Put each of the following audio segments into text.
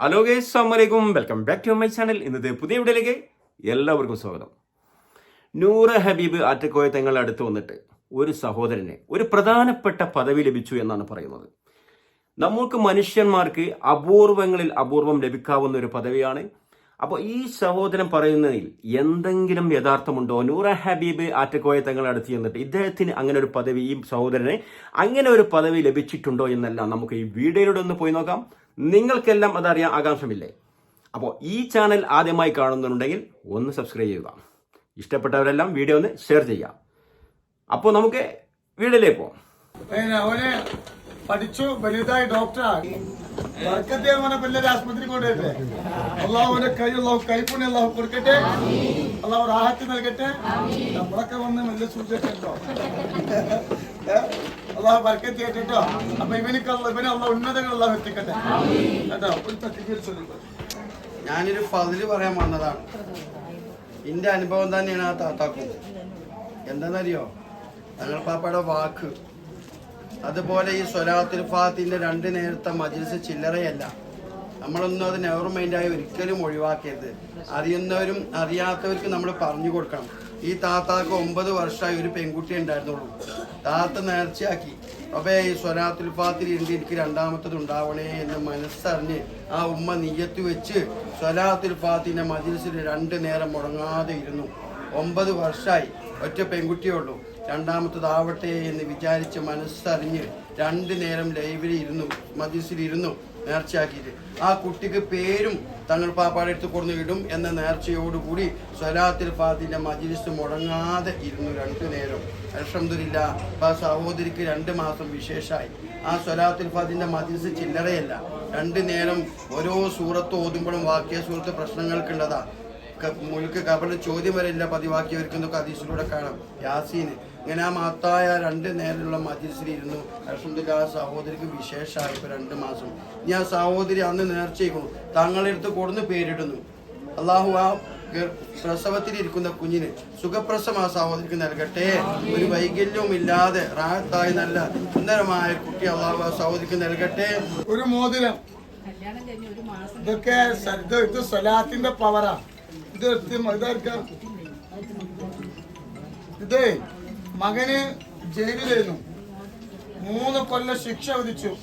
Hello guys അസ്സലാമലൈക്കും welcome back to my channel ഇന്നത്തെ പുതിയ വീഡിയോയിലേക്ക് എല്ലാവർക്കും സ്വാഗതം. നൂറ് ഹബീബ് ആറ്റക്കോയ തങ്ങളുടെ അടുത്ത് വന്നിട്ട് ഒരു സഹോദരനെ ഒരു പ്രധാനപ്പെട്ട പദവി ലഭിച്ചു എന്നാണ് പറയുന്നത്. നമുക്ക് മനുഷ്യന്മാർക്ക് അപൂർവങ്ങളിൽ അപൂർവം ലഭിക്കാവുന്ന ഒരു പദവിയാണ്. അപ്പോൾ ഈ സഹോദരൻ പറയുന്നതിൽ എന്തെങ്കിലും യഥാർത്ഥമുണ്ടോ? നൂറ ഹബീബ് ആറ്റക്കോയ തങ്ങൾ അടുത്ത് ചെന്നിട്ട് ഇദ്ദേഹത്തിന് അങ്ങനെ ഒരു പദവി ഈ സഹോദരനെ അങ്ങനെ ഒരു പദവി ലഭിച്ചിട്ടുണ്ടോ എന്നല്ല നമുക്ക് ഈ വീഡിയോയിലൂടെ ഒന്ന് പോയി നോക്കാം. നിങ്ങൾക്കെല്ലാം അതറിയാൻ ആകാംക്ഷമില്ലേ? അപ്പോൾ ഈ ചാനൽ ആദ്യമായി കാണുന്നുണ്ടെങ്കിൽ ഒന്ന് സബ്സ്ക്രൈബ് ചെയ്യുക. ഇഷ്ടപ്പെട്ടവരെല്ലാം വീഡിയോ ഒന്ന് ഷെയർ ചെയ്യാം അപ്പോൾ നമുക്ക് വീഡിയോയിലേക്ക് പോകാം അവന് പഠിച്ചു വലുതായി ഡോക്ടറായി വർക്കത്തെ അവനെ ആസ്പത്രി കൊണ്ടുവരട്ടെ. അള്ളാഹുവിന്റെ കൈ അള്ളാഹു കൈപ്പുണ്യ അള്ളാഹു കൊടുക്കട്ടെ. അള്ളാഹു റാഹത്ത് നൽകട്ടെ. നമ്മളൊക്കെ വന്ന് നല്ല സൂചന ഉണ്ടോ? അള്ളാഹു വർക്കത്തി കേട്ടോ അപ്പൊ ഇവനിക്ക് ഇവനെ അള്ളാഹ് ഉന്നതങ്ങൾ അള്ളാഹു എത്തിക്കട്ടെ. കേട്ടോ? ഒരു ചൊല്ലിക്കോ ഞാനൊരു ഫതിൽ പറയാൻ വന്നതാണ്. എന്റെ അനുഭവം തന്നെയാണ് ആ താത്താക്കും. എന്താണെന്നറിയോ ഞങ്ങൾ പാപ്പയുടെ വാക്ക്. അതുപോലെ ഈ സ്വലാത്തുൽ ഫാത്തിന്റെ രണ്ട് നേരത്തെ മജിൽസ് ചില്ലറയല്ല. നമ്മളൊന്നും അത് നെവർ മൈൻഡായി ഒരിക്കലും ഒഴിവാക്കരുത്. അറിയുന്നവരും അറിയാത്തവർക്കും നമ്മൾ പറഞ്ഞു കൊടുക്കണം. ഈ താത്താക്ക് ഒമ്പത് വർഷമായി ഒരു പെൺകുട്ടി ഉണ്ടായിരുന്നുള്ളൂ. താത്ത നേർച്ചയാക്കി. അപ്പൊ ഈ സ്വലാത്തുൽ ഫാത്തിൽ ഉണ്ട് എനിക്ക് രണ്ടാമത്തത് ഉണ്ടാവണേ എന്ന് മനസ്സറിഞ്ഞ് ആ ഉമ്മ നീയത്ത് വെച്ച് സ്വലാത്തുൽ പാത്തിന്റെ മജിൽസിൽ രണ്ട് നേരം മുടങ്ങാതെ ഇരുന്നു. ഒമ്പത് വർഷമായി ഒറ്റ പെൺകുട്ടിയുള്ളൂ രണ്ടാമത്തതാവട്ടെ എന്ന് വിചാരിച്ച് മനസ്സറിഞ്ഞ് രണ്ട് നേരം ലൈവിൽ ഇരുന്നു മജിൽസിൽ ഇരുന്നു. നേർച്ചയാക്കിയിട്ട്. ആ കുട്ടിക്ക് പേരും തങ്ങൾ പാപ്പാടെ അടുത്ത് കൊടുന്ന് ഇടും എന്ന നേർച്ചയോടുകൂടി സ്വലാത്തിൽ ഫാദിന്റെ മജിലിസ് മുടങ്ങാതെ ഇരുന്നു രണ്ടു നേരം. അൽഹംദുലില്ലാ ആ സഹോദരിക്ക് രണ്ട് മാസം വിശേഷമായി ആ സ്വലാത്തിൽ ഫാദിന്റെ മജിലിസ് ചില്ലറയല്ല. രണ്ട് നേരം ഓരോ സൂറത്ത് ഓതുമ്പോഴും വാക്യ സൂറത്ത് പ്രശ്നങ്ങൾക്കുള്ളതാ. ക- മുഴുക്ക് കബറിൽ ചോദ്യം വരെ ഇല്ല പതിവാക്കിയവർക്ക് എന്നൊക്കെ അതീസിലൂടെ കാണാം. യാസീന്. ഇങ്ങനെ ആ മഹത്തായ രണ്ട് നേരമുള്ള മജിൽസിലിരുന്നു അൽഹംദുലില്ലാ ആ സഹോദരിക്ക് വിശേഷമായി ഇപ്പൊ രണ്ട് മാസം. ഇനി ആ സഹോദരി അന്ന് നേർച്ചയിക്കുന്നു താങ്കളുടെ അടുത്ത് കൊടുന്ന് പേരിടുന്നു. അള്ളാഹു ആ പ്രസവത്തിലിരിക്കുന്ന കുഞ്ഞിന് സുഖപ്രസം ആ സഹോദരിക്ക് നൽകട്ടെ. ഒരു വൈകല്യവും ഇല്ലാതെ റാഹത്തായി നല്ല സുന്ദരമായ കുട്ടി അള്ളാഹു ആ സഹോദരിക്ക് നൽകട്ടെ. ഒരു മോതിരം. ഇതൊക്കെ ഇത് സ്വലാത്തിന്റെ പവറാ ഇത് ഇതേ മകന് ജയിലിലായിരുന്നു മൂന്ന് കൊല്ലം ശിക്ഷ വിധിച്ചു.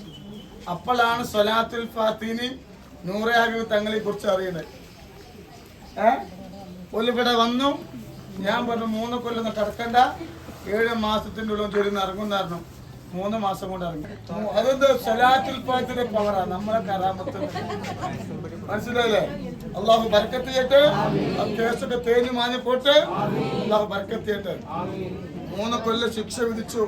അപ്പോഴാണ് സൊലാത്തുൽ ഫാത്തീനി നൂറെ ഹബീബ് തങ്ങളെ കുറിച്ച് അറിയുന്നത്. ഏ? വന്നു. ഞാൻ പറഞ്ഞു മൂന്ന് കൊല്ലം കടക്കണ്ട. ഏഴ് മാസത്തിന്റെ ഉള്ളിൽ ഇറങ്ങുന്നായിരുന്നു മൂന്ന് മാസം കൊണ്ട് ഇറങ്ങി. അതെന്ത് സലാത്തുൽ ഫാത്തിന്റെ പവറാ നമ്മളെ കരാമത്ത്. മനസ്സിലായില്ലേ? അള്ളാഹു ബർക്കത്ത് ചെയ്യട്ടെ ആ കേസൊക്കെ തേഞ്ഞു മാഞ്ഞു പോട്ടെ അള്ളാഹു ബർക്കത്ത് ചെയ്യട്ടെ മൂന്ന് കൊല്ലം ശിക്ഷ വിധിച്ചു.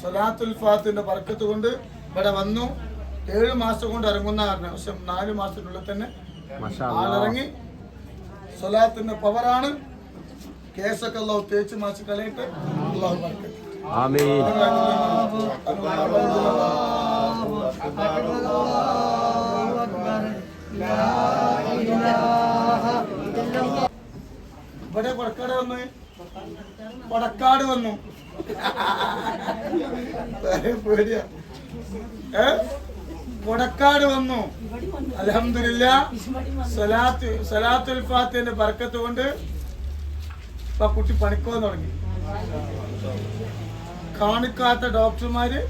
സലാത്തുൽ ഫാത്തിന്റെ ബർക്കത്ത് കൊണ്ട് ഇവിടെ വന്നു. ഏഴ് മാസം കൊണ്ട് ഇറങ്ങുന്ന കാരണം. പക്ഷെ നാല് മാസത്തിനുള്ളിൽ തന്നെ ആളിറങ്ങി. സ്വലാത്തിന്റെ പവറാണ് കേസൊക്കെ അള്ളാഹു തേച്ച് മാച്ച് കളയട്ടെ അള്ളാഹു ബർക്കത്ത്. ആമീൻ. ഇവിടെ കൊടക്കാട് വന്ന്. കൊടക്കാട് വന്നു. ഏ? കൊടക്കാട് വന്നു. അലഹമില്ല സലാത്ത് സലാത്തുൽ ഫാത്തിന്റെ ബർക്കത്ത് കൊണ്ട് ഇപ്പൊ കുട്ടി പണിക്കോ തുടങ്ങി. കാണിക്കാത്ത ഡോക്ടർമാര്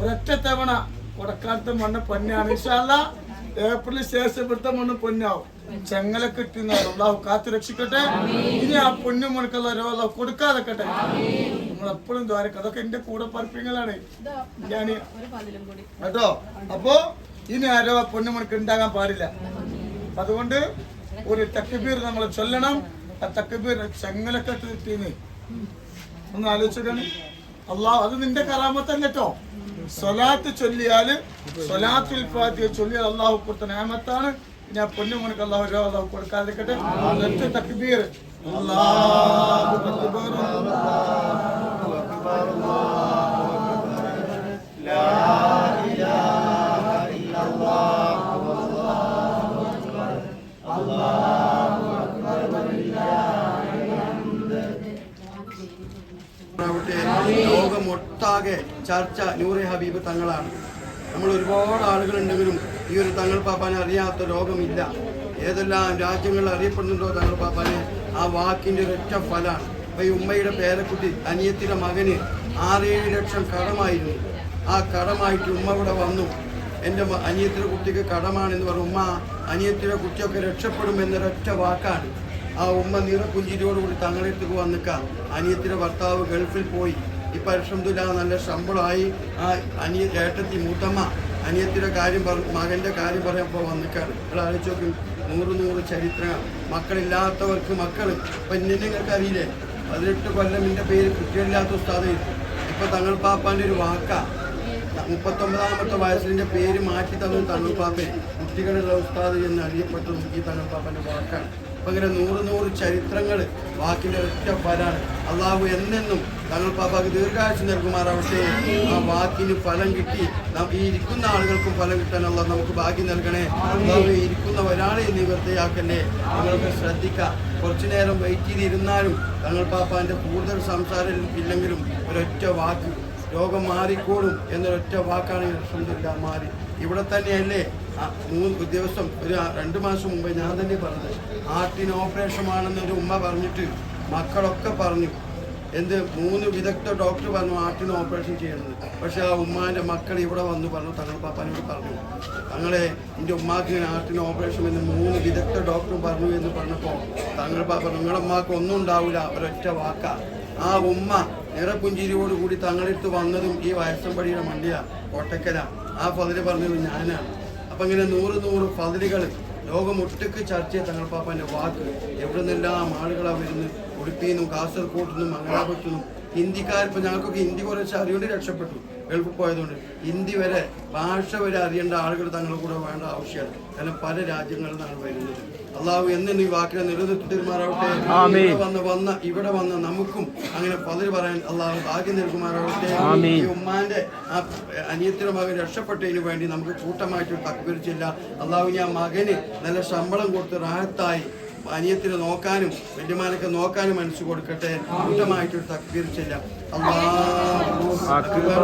ഒരൊറ്റ തവണ കൊടക്കാലത്തെ മണ്ണ് പൊന്നാണ്. ഇൻഷാല്ല ഏപ്രിൽ ശേഷം ഇവിടുത്തെ മണ്ണ് പൊന്നാവും. ചെങ്ങല കിട്ടുന്ന അള്ളാഹു കാത്തു രക്ഷിക്കട്ടെ. ഇനി ആ പൊന്നു മണിക്കുള്ള രോഗം കൊടുക്കാതെക്കട്ടെ നമ്മളെപ്പോഴും ദ്വാരക്ക. അതൊക്കെ എന്റെ കൂടെ പറപ്പിങ്ങളാണ് ഞാൻ കേട്ടോ? അപ്പോ ഇനി ആ രോഗം പൊന്നു മണിക്ക് ഉണ്ടാകാൻ പാടില്ല. അതുകൊണ്ട് ഒരു തക്കബീർ നമ്മൾ ചൊല്ലണം. തക്കബീർ ചെങ്ങലൊക്കെ കിട്ടീന്ന് ഒന്ന് ആലോചിച്ചിട്ടാണ് അള്ളാഹ് അത് നിന്റെ കറാമത്തല്ല കേട്ടോ സ്വലാത്ത് ചൊല്ലിയാൽ സ്വലാത്തുൽ ഫാത്തിഹ ചൊല്ലിയാൽ അള്ളാഹു കൊടുത്ത നാമത്താണ് ഞാൻ പൊന്നുമണിക്ക് അള്ളാഹു രോ അള്ളാഹു കൊടുക്കാതിരിക്കട്ടെ. അതൊക്കെ തക്ബീർ. ആവട്ടെ ലോകമൊട്ടാകെ ചർച്ച നൂറെ ഹബീബ് തങ്ങളാണ്. നമ്മൾ ഒരുപാട് ആളുകളുണ്ടെങ്കിലും ഈ ഒരു തങ്ങൾ പാപ്പാനെ അറിയാത്ത രോഗമില്ല. ഏതെല്ലാം രാജ്യങ്ങളിൽ അറിയപ്പെടുന്നുണ്ടോ തങ്ങൾ പാപ്പാനെ? ആ വാക്കിന്റെ ഒരൊറ്റ ഫലമാണ്. അപ്പോൾ ഈ ഉമ്മയുടെ പേരക്കുട്ടി അനിയത്തിന്റെ മകന് ആറേഴ് ലക്ഷം കടമായിരുന്നു. ആ കടമായിട്ട് ഉമ്മ ഇവിടെ വന്നു. എന്റെ അനിയത്തിന്റെ കുട്ടിക്ക് കടമാണെന്ന് പറഞ്ഞു. ഉമ്മ അനിയത്തിയുടെ കുട്ടിയൊക്കെ രക്ഷപ്പെടും എന്നൊരൊറ്റ വാക്കാണ്. ആ ഉമ്മ നിറപുഞ്ചിരിയോടുകൂടി തങ്ങളെടുത്തേക്ക് വന്നിക്കാം. അനിയത്തിയുടെ ഭർത്താവ് ഗൾഫിൽ പോയി. ഇപ്പൊ അൽഹംദുലില്ല നല്ല ശമ്പളമായി ആ അനിയ ഏട്ടത്തി മൂത്തമ്മ അനിയത്തിയുടെ കാര്യം പറ മകന്റെ കാര്യം പറയുമ്പോൾ വന്നിക്കാണ് നിങ്ങൾ ആലോചിച്ച് നോക്കും നൂറ് നൂറ് ചരിത്ര മക്കളില്ലാത്തവർക്ക് മക്കൾ ഇപ്പം എന്നെ നിങ്ങൾക്ക് അറിയില്ലേ? പതിനെട്ട് കൊല്ലം എന്റെ പേര് കുട്ടികളില്ലാത്ത ഉസ്താദ് ഇപ്പം തങ്ങൾ പാപ്പാന്റെ ഒരു വാക്കാ. മുപ്പത്തൊമ്പതാമത്തെ വയസ്സിന്റെ പേര് മാറ്റി തന്നു തങ്ങൾ പാപ്പൻ കുട്ടികളുള്ള ഉസ്താദ് എന്ന് അറിയപ്പെട്ടതും ഈ തങ്ങൾ പാപ്പന്റെ വാക്കാണ്. അപ്പൊ ഇങ്ങനെ നൂറ് നൂറ് ചരിത്രങ്ങൾ വാക്കിന്റെ ഒറ്റ ഫലാണ് അള്ളാഹു എന്നെന്നും തങ്ങൾ പാപ്പാക്ക് ദീർഘായുസ് നൽകുമാറാവട്ടെ. ആ വാക്കിന് ഫലം കിട്ടി. നാം ഈ ഇരിക്കുന്ന ആളുകൾക്കും ഫലം കിട്ടാനുള്ള നമുക്ക് ഭാഗ്യം നൽകണേ. അള്ളാഹു ഇരിക്കുന്ന ഒരാളെ നിവൃത്തിയാക്കല്ലേ നിങ്ങൾക്ക് ശ്രദ്ധിക്കാം. കുറച്ചു നേരം വെയിറ്റ് ചെയ്തിരുന്നാലും തങ്ങൾ പാപ്പാന്റെ കൂടുതൽ സംസാരം ഇല്ലെങ്കിലും ഒരൊറ്റ വാക്ക്. രോഗം മാറിക്കോളും എന്നൊരൊറ്റ വാക്കാണ് ലക്ഷം മാറി. ഇവിടെ തന്നെയല്ലേ മൂന്ന് ദിവസം ഒരു രണ്ട് മാസം മുമ്പ് ഞാൻ തന്നെ പറഞ്ഞത് ഹാർട്ടിന് ഓപ്പറേഷൻ ആണെന്നൊരു ഉമ്മ പറഞ്ഞിട്ട് മക്കളൊക്കെ പറഞ്ഞു എന്ത് മൂന്ന് വിദഗ്ധ ഡോക്ടർ പറഞ്ഞു ഹാർട്ടിന് ഓപ്പറേഷൻ ചെയ്യണമെന്ന്. പക്ഷേ ആ ഉമ്മാന്റെ മക്കൾ ഇവിടെ വന്ന് പറഞ്ഞു തങ്ങൾ പാപ്പാനോട് പറഞ്ഞു തങ്ങളെ എന്റെ ഉമ്മാക്ക് ഹാർട്ടിന് ഓപ്പറേഷൻ എന്ന് മൂന്ന് വിദഗ്ധ ഡോക്ടർ പറഞ്ഞു എന്ന് പറഞ്ഞപ്പോൾ തങ്ങൾ പാപ്പ നിങ്ങളുടെ ഉമ്മാക്ക് ഒന്നും ഉണ്ടാവില്ല ഒരൊറ്റ വാക്ക. ആ ഉമ്മ നിറപുഞ്ചിരിയോട് കൂടി തങ്ങളെടുത്ത് വന്നതും ഈ വയസ്സമ്പടിയുടെ മണ്ടിയ കോട്ടക്കല. ആ ഫതിൽ പറഞ്ഞത് ഞാനാണ്. അപ്പൊ ഇങ്ങനെ നൂറ് നൂറ് ഫതിലുകൾ ലോകമൊട്ടുക്ക് ചർച്ച ചെയ്ത തങ്ങൾ പാപ്പാന്റെ വാക്ക്. എവിടെ നിന്നെല്ലാം ആളുകളാ വരുന്നത്? ഉടുപ്പിയിൽ നിന്നും കാസർഗോഡ് നിന്നും മംഗലാപുരത്തു നിന്നും ഞങ്ങൾക്കൊക്കെ ഹിന്ദി കുറച്ച് അറിയുകൊണ്ട് രക്ഷപ്പെട്ടു. ഗൾഫിൽ പോയതുകൊണ്ട് ഹിന്ദി വരെ ഭാഷ വരെ അറിയേണ്ട ആളുകൾ തങ്ങളുടെ കൂടെ വേണ്ട ആവശ്യമാണ്. കാരണം പല രാജ്യങ്ങളിൽ നിന്നാണ് വരുന്നത്. അള്ളാഹു എന്നും ഈ വാക്കിനെ നിലനിർത്തി തീരുമാറാവട്ടെ. വന്ന് വന്ന ഇവിടെ വന്ന നമുക്കും അങ്ങനെ പതിര് പറയാൻ അള്ളാഹു ഭാഗ്യം നൽകുമാറാവട്ടെ. ഈ ഉമ്മാന്റെ ആ അനിയത്തിന്റെ മകൻ രക്ഷപ്പെട്ടതിന് വേണ്ടി നമുക്ക് കൂട്ടമായിട്ട് തക്കരിച്ചില്ല അള്ളാഹു ഞാൻ മകന് നല്ല ശമ്പളം കൊടുത്ത് റാഹത്തായി അനിയത്തിനെ നോക്കാനും വല്യമാനൊക്കെ നോക്കാനും മനസ്സ് കൊടുക്കട്ടെ. കൂട്ടമായിട്ടൊരു തക്കരിച്ചില്ല അള്ളാഹു അക്ബർ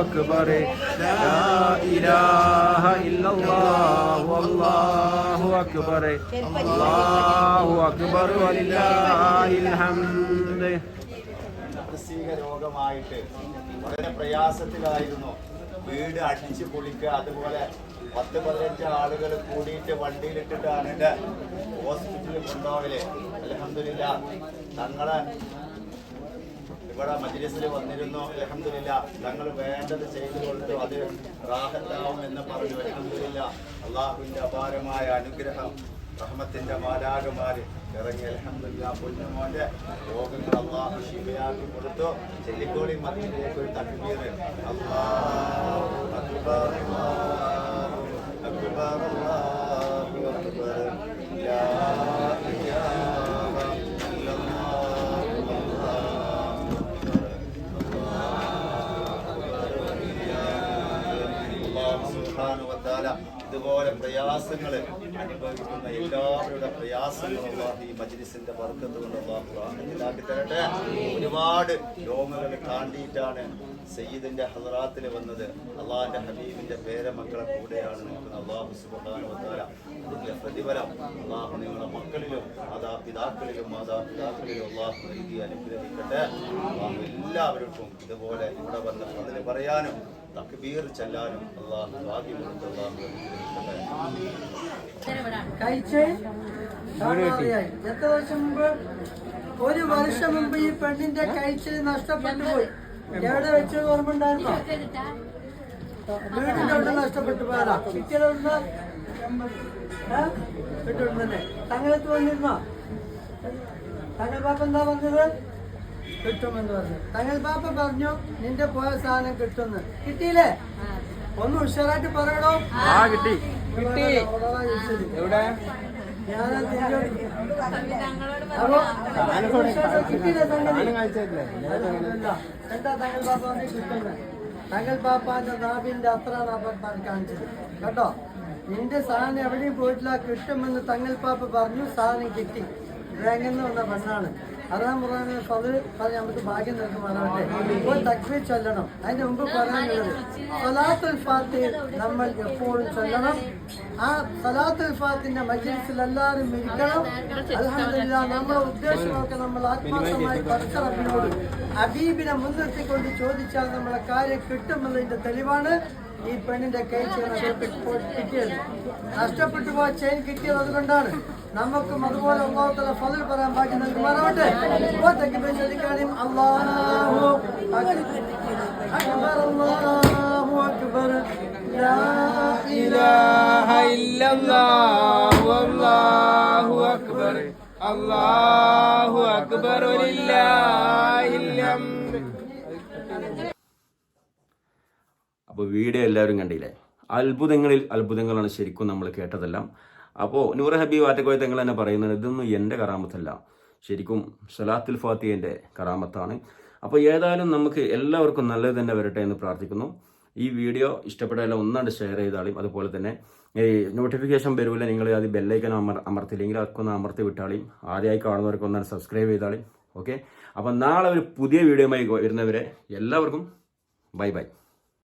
അക്ബർ ലാ ഇലാഹ ഇല്ലല്ലാഹു അല്ലാഹു അല്ലാഹു അക്ബർ രോഗമായിട്ട് വളരെ പ്രയാസത്തിലായിരുന്നു. വീട് അടിച്ച് പൊളിക്കുക അതുപോലെ പത്ത് പതിനഞ്ച് ആളുകൾ കൂടിയിട്ട് വണ്ടിയിലിട്ടിട്ടാണ് എന്റെ ഹോസ്പിറ്റലിൽ കൊണ്ടുപോകൽ അലഹമില്ല തങ്ങളെ ഇവിടെ മജ്ലിസിൽ വന്നിരുന്നു. അലഹമില്ല തങ്ങൾ വേണ്ടത് ചെയ്തു കൊടുത്തു. അത് റാഹത്താവും എന്ന് പറഞ്ഞു. അലഹമില്ല അള്ളാഹുവിന്റെ അപാരമായ അനുഗ്രഹം. റഹ്മത്തിന്റെ മാലാകമാര് ഇറങ്ങി അലഹമില്ല പൊന്നുമോന്റെ രോഗങ്ങൾ അള്ളാഹു ശിവയാക്കി കൊടുത്തു. ചെല്ലിക്കോളി മദ്യത്തിലേക്ക് ഒരു തക്ബീർ. അല്ലാഹു അക്ബർ അല്ലാഹു അക്ബർ ഇതുപോലെ പ്രയാസങ്ങൾ അനുഭവിക്കുന്ന എല്ലാവരുടെ പ്രയാസങ്ങളും ഈ മജ്ലിസിന്റെ വർക്കത്ത് കൊണ്ട് തരട്ടെ. ഒരുപാട് രോഗങ്ങൾ താണ്ടിയിട്ടാണ് സയ്യിദിന്റെ ഹസറാത്തിൽ വന്നത്. അള്ളാഹിന്റെ ഹബീബിന്റെ പേരമക്കളെ കൂടെയാണ് നിൽക്കുന്നത്. അള്ളാഹു സുബാന അതിന്റെ പ്രതിഫലം അള്ളാഹു നിങ്ങളുടെ മക്കളിലും മാതാപിതാക്കളിലും മാതാപിതാക്കളിലും അള്ളാഹു നൽകി അനുഗ്രഹിക്കട്ടെ. അള്ളാഹു എല്ലാവർക്കും ഇതുപോലെ ഇവിടെ വന്ന് അതിന് പറയാനും തക്ബീർ ചെല്ലാനും അള്ളാഹു ഭാഗ്യം. എത്ര വർഷം മുമ്പ്? ഒരു വർഷം മുമ്പ് ഈ പെണ്ണിന്റെ കഴിച്ചിൽ നഷ്ടപ്പെട്ടു പോയി. എവിടെ വെച്ച് ഓർമ്മ ഉണ്ടായിരുന്നോ? വീടിന്റെ അവിടെ നഷ്ടപ്പെട്ടു പോയതാ. ഇച്ചിലൊന്ന് വീട്ടിൽ തന്നെ തങ്ങൾക്ക് വന്നിരുന്നോ? തങ്ങൾ പാപ്പ എന്താ പറഞ്ഞത് കിട്ടുമെന്ന് പറഞ്ഞു. തങ്ങൾ പാപ്പ പറഞ്ഞു നിന്റെ പോയ സാധനം കിട്ടുമെന്ന്. കിട്ടിയില്ലേ? ഒന്ന് ഉഷാറായിട്ട് പറയണോ ആ കിട്ടി. കിട്ടി. എവിടെ? തങ്ങൾ പാപ്പാന്റെ നാവിന്റെ അത്ര അവർ കാണിച്ചത്. കേട്ടോ? നിന്റെ സാധനം എവിടെയും പോയിട്ടില്ല കിട്ടുമെന്ന് തങ്ങൽ പാപ്പ പറഞ്ഞു സാധനം കിട്ടി. ബാങ്കിൽ നിന്ന് വന്ന പെണ്ണാണ്. അറാം പറയുന്നത് ഫതിൽ പറഞ്ഞ നമുക്ക് ഭാഗ്യം നൽകുമാറാവട്ടെ ഇപ്പോൾ തക്ബീർ ചൊല്ലണം. അതിന്റെ മുമ്പ് പറയാനുള്ളത് സലാത്തുൽ ഫാത്തി നമ്മൾ എപ്പോഴും ചൊല്ലണം. ആ സലാത്തുൽ ഫാത്തിന്റെ മജ്ലിസിൽ എല്ലാവരും ഇരിക്കണം. അൽഹംദുലില്ലാ നമ്മുടെ ഉദ്ദേശമൊക്കെ നമ്മൾ ആത്മാർത്ഥമായി പഠിച്ചറപ്പിനോട് അബീബിനെ മുൻനിർത്തിക്കൊണ്ട് ചോദിച്ചാൽ നമ്മളെ കാര്യം കിട്ടുമെന്നതിന്റെ തെളിവാണ്. ഈ പെണ്ണിന്റെ കൈ കിട്ടിയത് നഷ്ടപ്പെട്ടു പോയ ചെയിൻ കിട്ടിയത് അതുകൊണ്ടാണ്. നമുക്കും അതുപോലെ അള്ളാഹുത്തല ഫതിൽ പറയാൻ ബാക്കി നൽകുമാറാവട്ടെ. ശ്രദ്ധിക്കാനും അള്ളാഹു അക്ബർ അള്ളാഹു അക്ബർ. ലാ ഇലാഹ ഇല്ലല്ലാഹു അല്ലാഹു അക്ബർ. അല്ലാഹു അക്ബർ വലില്ലാഹിൽ അപ്പോൾ വീഡിയോ എല്ലാവരും കണ്ടില്ലേ? അത്ഭുതങ്ങളിൽ അത്ഭുതങ്ങളാണ് ശരിക്കും നമ്മൾ കേട്ടതെല്ലാം. അപ്പോൾ നൂറ് ഹബീബ് ആറ്റക്കോയ തങ്ങൾ തന്നെ പറയുന്നത് ഇതൊന്നും എന്റെ കറാമത്തല്ല. ശരിക്കും സലാത്തുൽ ഫാത്തിയന്റെ കറാമത്താണ്. അപ്പോൾ ഏതായാലും നമുക്ക് എല്ലാവർക്കും നല്ലത് തന്നെ വരട്ടെ എന്ന് പ്രാർത്ഥിക്കുന്നു. ഈ വീഡിയോ ഇഷ്ടപ്പെട്ടാലും ഒന്നാണ്ട് ഷെയർ ചെയ്താളും അതുപോലെ തന്നെ ഈ നോട്ടിഫിക്കേഷൻ വരൂല നിങ്ങൾ അത് ബെല്ലൈക്കൻ അമർ അമർത്തില്ലെങ്കിൽ അതൊക്കെ ഒന്ന് അമർത്തി വിട്ടാളിയും ആദ്യമായി കാണുന്നവർക്ക് ഒന്നാണ് സബ്സ്ക്രൈബ് ചെയ്താളും ഓക്കെ അപ്പം നാളെ ഒരു പുതിയ വീഡിയോയുമായി വരുന്നവരെ എല്ലാവർക്കും ബൈ ബൈ